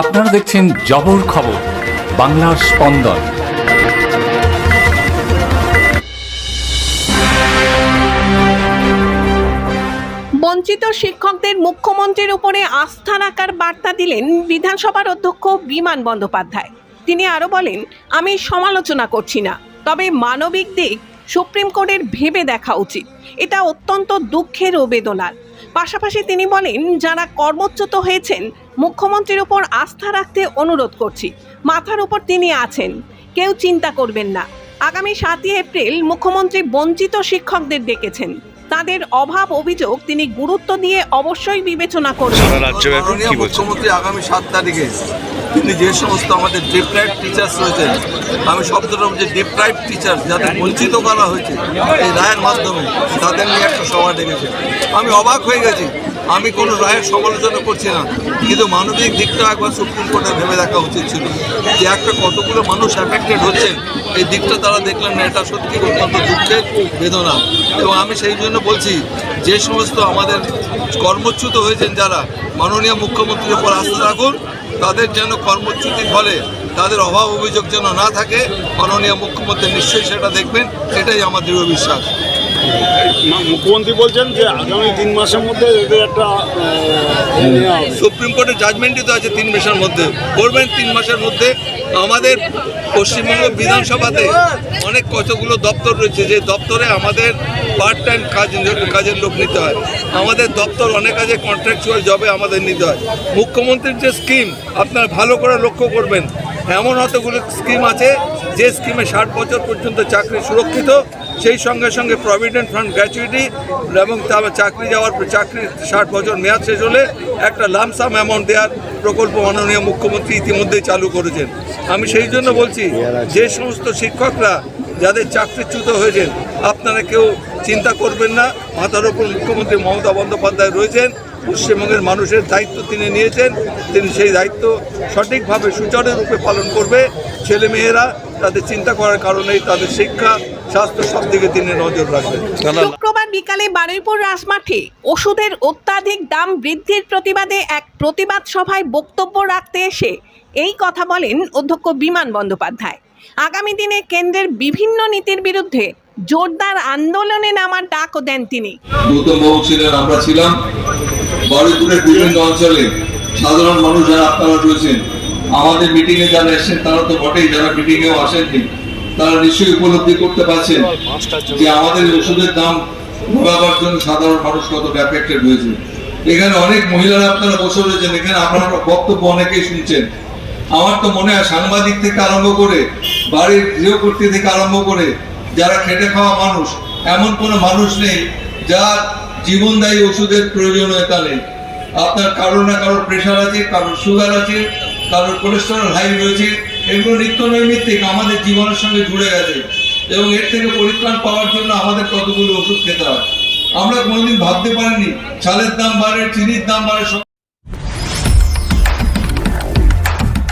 আপনারা দেখছেন জবর খবর, বাংলার স্পন্দন। বঞ্চিত শিক্ষকদের মুখ্যমন্ত্রীর উপরে আস্থা রাখার বার্তা দিলেন বিধানসভার অধ্যক্ষ বিমান বন্দ্যোপাধ্যায়। তিনি আরও বলেন, আমি সমালোচনা করছি না, তবে মানবিক দিক সুপ্রিম কোর্টের ভেবে দেখা উচিত। এটা অত্যন্ত দুঃখের ও বেদনার। পাশাপাশি তিনি বলেন যারা কর্মচ্যুত হয়েছেন মুখ্যমন্ত্রীর উপর আস্থা রাখতে অনুরোধ করছি। মাথার উপর তিনি আছেন। কেউ চিন্তা করবেন না। আগামী সাতই এপ্রিল মুখ্যমন্ত্রী বঞ্চিত শিক্ষকদের ডেকেছেন। তাদের অভাব অভিযোগ তিনি গুরুত্ব দিয়ে অবশ্যই বিবেচনা করবেন। মুখ্যমন্ত্রী আগামী সাত তারিখে। তিনি যে সমস্ত আমাদের ডিপ্রাইভ টিচার্স রয়েছেন, আমি শব্দটা বলছি ডিপ্রাইভ টিচার যাদের বঞ্চিত করা হয়েছে এই রায়ের মাধ্যমে, তাদের নিয়ে একটা সভা ডেকেছে। আমি অবাক হয়ে গেছি। আমি কোনো রায়ের সমালোচনা করছি না, কিন্তু মানবিক দিকটা একবার সুপ্রিম কোর্টে ভেবে দেখা উচিত ছিল যে একটা কতগুলো মানুষ অ্যাফেক্টেড হচ্ছেন। এই দিকটা তারা দেখলেন না, এটা সত্যি অত্যন্ত দুঃখের বেদনা। এবং আমি সেই জন্য বলছি, যে সমস্ত আমাদের কর্মচ্যুত হয়েছেন যারা, মাননীয় মুখ্যমন্ত্রীর উপর আস্থা রাখুন। তাদের যেন কর্মচ্যুতি ফলে, তাদের অভাব অভিযোগ যেন না থাকে, মাননীয় মুখ্যমন্ত্রী নিশ্চয়ই সেটা দেখবেন, এটাই আমার দৃঢ় বিশ্বাস। মুখ্যমন্ত্রী বলছেন যে আগামী তিন মাসের মধ্যে এদের একটা। সুপ্রিম কোর্টের জাজমেন্টই তো আছে তিন মাসের মধ্যে। করবেন তিন মাসের মধ্যে। আমাদের পশ্চিমবঙ্গ বিধানসভাতে অনেক কতগুলো দপ্তর রয়েছে, যে দপ্তরে আমাদের পার্ট টাইম কাজ, কাজের লোক নিতে হয়। আমাদের দপ্তর অনেক কাজে কন্ট্রাকচুয়াল জবে আমাদের নিতে হয়। মুখ্যমন্ত্রীর যে স্কিম আপনারা ভালো করে লক্ষ্য করবেন। এমন অতগুলো স্কিম আছে, যে স্কিমে ষাট বছর পর্যন্ত চাকরি সুরক্ষিত। সেই সঙ্গে সঙ্গে প্রভিডেন্ট ফান্ড গ্র্যাচুইটি এবং তারপর চাকরি যাওয়ার পর চাকরি ষাট বছর মেয়াদ শেষ হলে একটা লামসাম অ্যামাউন্ট দেওয়ার প্রকল্প মাননীয় মুখ্যমন্ত্রী ইতিমধ্যেই চালু করেছেন। আমি সেই জন্য বলছি, যে সমস্ত শিক্ষকরা যাদের চাকরিচ্যুত হয়েছেন, আপনারা কেউ চিন্তা করবেন না। মাথার ওপর মুখ্যমন্ত্রী মমতা বন্দ্যোপাধ্যায় রয়েছেন, পশ্চিমবঙ্গের মানুষের দায়িত্ব তিনি নিয়েছেন। তিনি সেই দায়িত্ব সঠিকভাবে সুচারুরূপে পালন করবে। ছেলে মেয়েরা তাদের চিন্তা করার কারণেই তাদের শিক্ষা স্বাস্থ্য সব দিকে তিনি নজর রাখবেন। শুক্রবার বিকালে বারুইপুর রাজমাঠে ওষুধের অত্যাধিক দাম বৃদ্ধির প্রতিবাদে এক প্রতিবাদ সভায় বক্তব্য রাখতে এসে এই কথা বলেন অধ্যক্ষ বিমান বন্দ্যোপাধ্যায়। আগামী দিনে কেন্দ্রের বিভিন্ন নীতির বিরুদ্ধে জোরদার আন্দোলনে নামার ডাকও দেন তিনি। ছিলেন আমরা ছিলাম। বারুইপুরের বিভিন্ন অঞ্চলে সাধারণ মানুষ যারা আপনারা রয়েছেন আমাদের মিটিং এ যারা এসেছেন তারা তো বটেই যারা মিটিং এও আসেননি। তারা নিশ্চয়ই উপলব্ধি করতে পারছেন যে আমাদের ওষুধের দাম ভোগাবার জন্য সাধারণ মানুষ কতটা অ্যাফেক্টেড হয়েছে। এখানে অনেক মহিলারা আপনারা বসে রয়েছেন এখানে আপনারা বক্তব্য অনেকেই শুনছেন। আমার তো মনে হয় সাংবাদিক থেকে আরম্ভ করে বাড়ির গৃহকর্তী থেকে আরম্ভ করে যারা খেটে খাওয়া মানুষ এমন কোনো মানুষ নেই যার জীবনদায়ী ওষুধের প্রয়োজনীয়তা নেই। আপনার কারোর না কারোর প্রেশার আছে কারোর সুগার আছে কারোর কোলেস্টেরল হাই রয়েছে এগুলো নিত্য নৈমিত্তিক, আমাদের জীবনের সঙ্গে জুড়ে গেছে। এবং এর থেকে পরিত্রাণ পাওয়ার জন্য আমাদের কতগুলো ওষুধ খেতে হয়। আমরা কোনোদিন ভাবতে পারিনি, চালের দাম বাড়ে, চিনির দাম বাড়ে